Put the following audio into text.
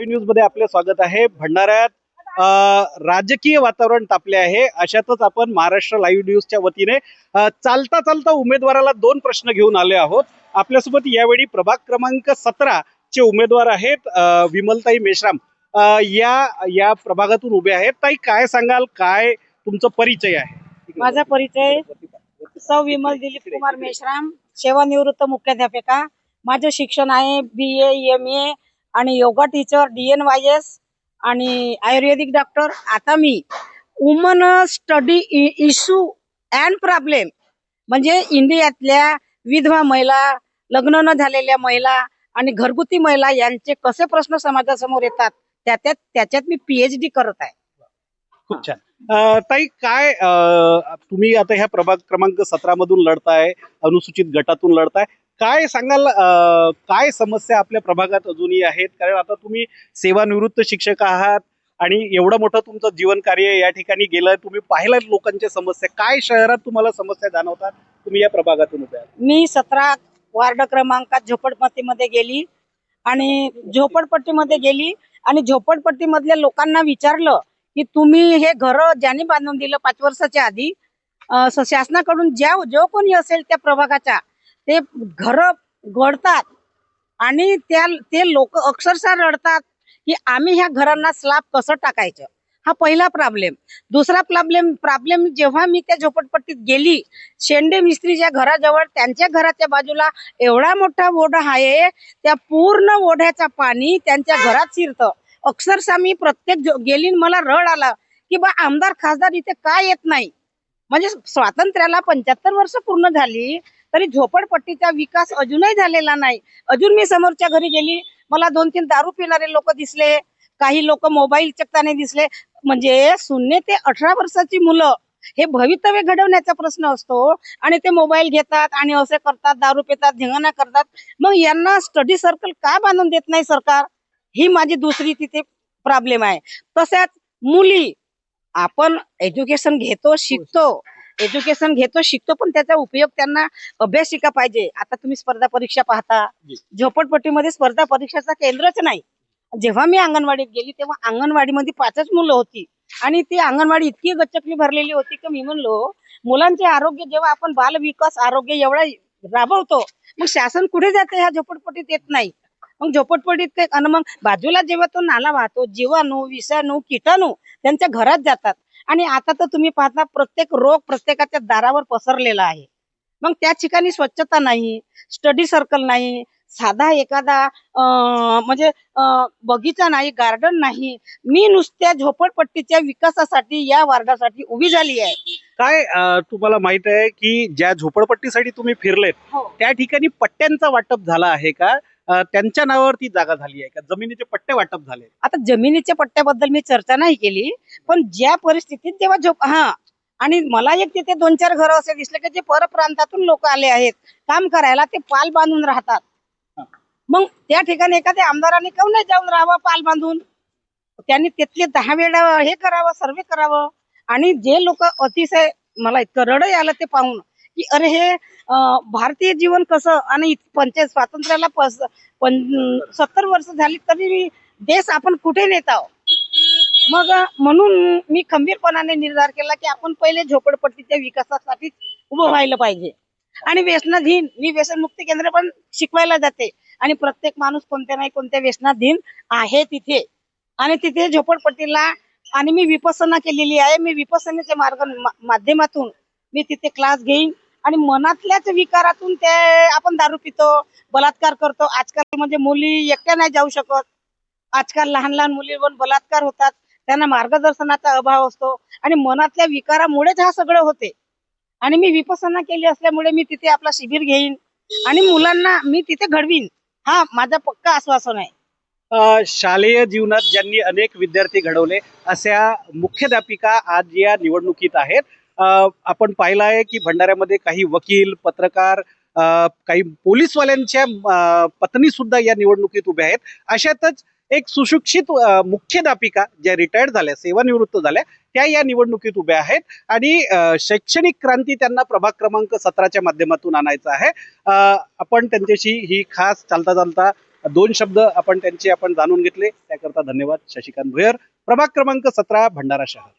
न्यूजमध्ये आपले स्वागत आहे. भंडाऱ्यात राजकीय वातावरण तापले आहे. अशातच आपण महाराष्ट्र लाईव्ह न्यूजच्या वतीने चालता चालता उमेदवाराला दोन प्रश्न घेऊन आले आहोत. आपल्यासोबत यावेळी प्रभाग क्रमांक सतरा चे उमेदवार आहेत विमलताई मेश्राम. या या प्रभागातून उभे आहेत. ताई काय सांगाल? काय तुमचा परिचय आहे? माझा परिचय सौ विमल दिलीप कुमार मेश्राम सेवानिवृत्त मुख्याध्यापिका. माझं शिक्षण आहे बी ए एम ए आणि yoga teacher D N Y S आणि आयुर्वेदिक डॉक्टर आता मी woman study issue and problem म्हणजे इंडियातल्या विधवा महिला लग्न न झालेल्या महिला आणि घरगुती महिला यांचे कसे प्रश्न समाजासमोर येतात त्याच्यात त्याच्यात मी पीएच डी करत आहे. खूप छान. ताई काय तुम्ही आता ह्या प्रभाग क्रमांक सतरा मधून लढताय अनुसूचित गटातून लढताय. काय सांगाल काय समस्या आपल्या प्रभागात अजूनही आहेत? कारण आता तुम्ही सेवानिवृत्त शिक्षक आहात आणि एवढं मोठं तुमचं जीवन कार्य या ठिकाणी गेलं तुम्ही पाहिलं लोकांच्या समस्या. काय शहरात तुम्हाला समस्या जाणवतात? तुम्ही या प्रभागातून उभ्या मी सतरा वार्ड क्रमांकात झोपडपट्टीमध्ये गेली आणि झोपडपट्टीमध्ये गेली आणि झोपडपट्टीमधल्या लोकांना विचारलं की तुम्ही हे घर ज्यांनी बांधून दिलं पाच वर्षाच्या आधी शासनाकडून ज्या जो कोणी असेल त्या प्रभागाच्या ते घर गळतात आणि त्या ते लोक अक्षरशः रडतात की आम्ही ह्या घरांना स्लॅब कसं टाकायचं? हा पहिला प्रॉब्लेम दुसरा प्रॉब्लेम प्रॉब्लेम जेव्हा मी त्या झोपडपट्टीत गेली शेंडे मिस्त्रीच्या घराजवळ त्यांच्या घराच्या बाजूला एवढा मोठा ओढा आहे त्या पूर्ण ओढ्याचा पाणी त्यांच्या घरात शिरतं. अक्षरशः मी प्रत्येक गेली मला रड आला की बा आमदार खासदार इथे का येत नाही? म्हणजे स्वातंत्र्याला पंच्याहत्तर वर्ष पूर्ण झाली तरी झोपडपट्टीचा विकास अजूनही झालेला नाही. अजून मी समोरच्या घरी गेली मला दोन तीन दारू पिणारे लोक दिसले काही लोक मोबाईल चकताने दिसले. म्हणजे शून्य ते अठरा वर्षाची मुलं हे भवितव्य घडवण्याचा प्रश्न असतो. आणि ते मोबाईल घेतात आणि असे करतात दारू पितात धिंगाणा करतात. मग यांना स्टडी सर्कल का बांधून देत नाही सरकार? ही माझी दुसरी तिथे प्रॉब्लेम आहे. तसेच मुली आपण एज्युकेशन घेतो शिकतो. एज्युकेशन घेतो शिकतो पण त्याचा उपयोग त्यांना अभ्यासिका पाहिजे. आता तुम्ही स्पर्धा परीक्षा पाहता. झोपडपट्टीमध्ये स्पर्धा परीक्षाचा केंद्रच नाही. जेव्हा मी अंगणवाडीत गेली तेव्हा अंगणवाडीमध्ये पाचच मुलं होती. आणि ती अंगणवाडी इतकी गच्चकली भरलेली होती की मी म्हणलो मुलांचे आरोग्य जेव्हा आपण बाल विकास आरोग्य एवढा राबवतो मग शासन कुठे जाते? ह्या झोपडपट्टीत येत नाही. मग झोपडपट्टीत ते आणि मग बाजूला जेव्हा तो नाला वाहतो जीवाणू विषाणू किटाणू त्यांच्या घरात जातात. आणि आता तर तुम्ही पाहता प्रत्येक रोग प्रत्येकाच्या दारावर पसरलेला आहे. मग त्या ठिकाणी स्वच्छता नाही स्टडी सर्कल नाही साधा एखादा म्हणजे बगीचा नाही गार्डन नाही मी नुसत्या झोपडपट्टीच्या विकासासाठी या वार्डासाठी उभी झाली आहे. काय तुम्हाला माहीत आहे की ज्या झोपडपट्टीसाठी तुम्ही फिरलेत हो. त्या ठिकाणी पट्ट्यांचा वाटप झाला आहे का? त्यांच्या नावावरती जागा झाली आहे का? जमिनीचे पट्टे वाटप झाले. आता जमिनीच्या पट्ट्याबद्दल मी चर्चा नाही केली पण ज्या परिस्थितीत जेव्हा झोप हा आणि मला एक तिथे दोन चार घरं असे दिसले की जे परप्रांतातून लोक आले आहेत काम करायला ते पाल बांधून राहतात. मग त्या ठिकाणी एखाद्या आमदारांनी काऊन नाही जाऊन राहावं पाल बांधून? त्यांनी तिथले दहा वेळा हे करावं सर्वे करावं. आणि जे लोक अतिशय मला इतकं रडही आलं ते पाहून. की अरे हे भारतीय जीवन कसं आणि पंचायत स्वातंत्र्याला पण सत्तर वर्ष झाली तरी देश आपण कुठे नेत आहोत? मग म्हणून मी खंबीरपणाने निर्धार केला की आपण पहिले झोपडपट्टीच्या विकासासाठीच उभं व्हायला पाहिजे. आणि व्यसनाधीन मी व्यसनमुक्ती केंद्र पण शिकवायला जाते. आणि प्रत्येक माणूस कोणत्या नाही कोणत्या व्यसनाधीन आहे तिथे. आणि तिथे झोपडपट्टीला आणि मी विपसना केलेली आहे. मी विपसनेच्या मार्ग माध्यमातून मी तिथे क्लास घेईन. आणि मनातल्याच विकारातून ते आपण दारू पितो बलात्कार करतो. आजकाल म्हणजे मुली एकट्या नाही जाऊ शकत. आजकाल लहान लहान मुलीवर बलात्कार होतात. त्यांना मार्गदर्शनाचा अभाव असतो. आणि मनातल्या विकारामुळेच हा सगळं होते. आणि मी विपसना केली असल्यामुळे मी तिथे आपला शिबिर घेईन. आणि मुलांना मी तिथे घडवीन. हा माझा पक्का आश्वासन आहे. शालेय जीवनात ज्यांनी अनेक विद्यार्थी घडवले अशा मुख्याध्यापिका आज या निवडणुकीत आहेत. आपण पाहिलं आहे की भंडाऱ्यामध्ये काही वकील पत्रकार काही पोलीसवाल्यांच्या पत्नी सुद्धा या निवडणुकीत उभ्या आहेत. अशातच एक सुशिक्षित मुख्य मुख्याध्यापिका ज्या रिटायर्ड झाल्या सेवानिवृत्त झाल्या त्या या निवडणुकीत उभ्या आहेत आणि शैक्षणिक क्रांती त्यांना प्रभाग क्रमांक सतराच्या माध्यमातून आणायचा आहे. आपण त्यांच्याशी ही खास चालता चालता दोन शब्द आपण त्यांचे आपण जाणून घेतले. त्याकरता धन्यवाद. शशिकांत भुयर. प्रभाग क्रमांक सतरा भंडारा शहर.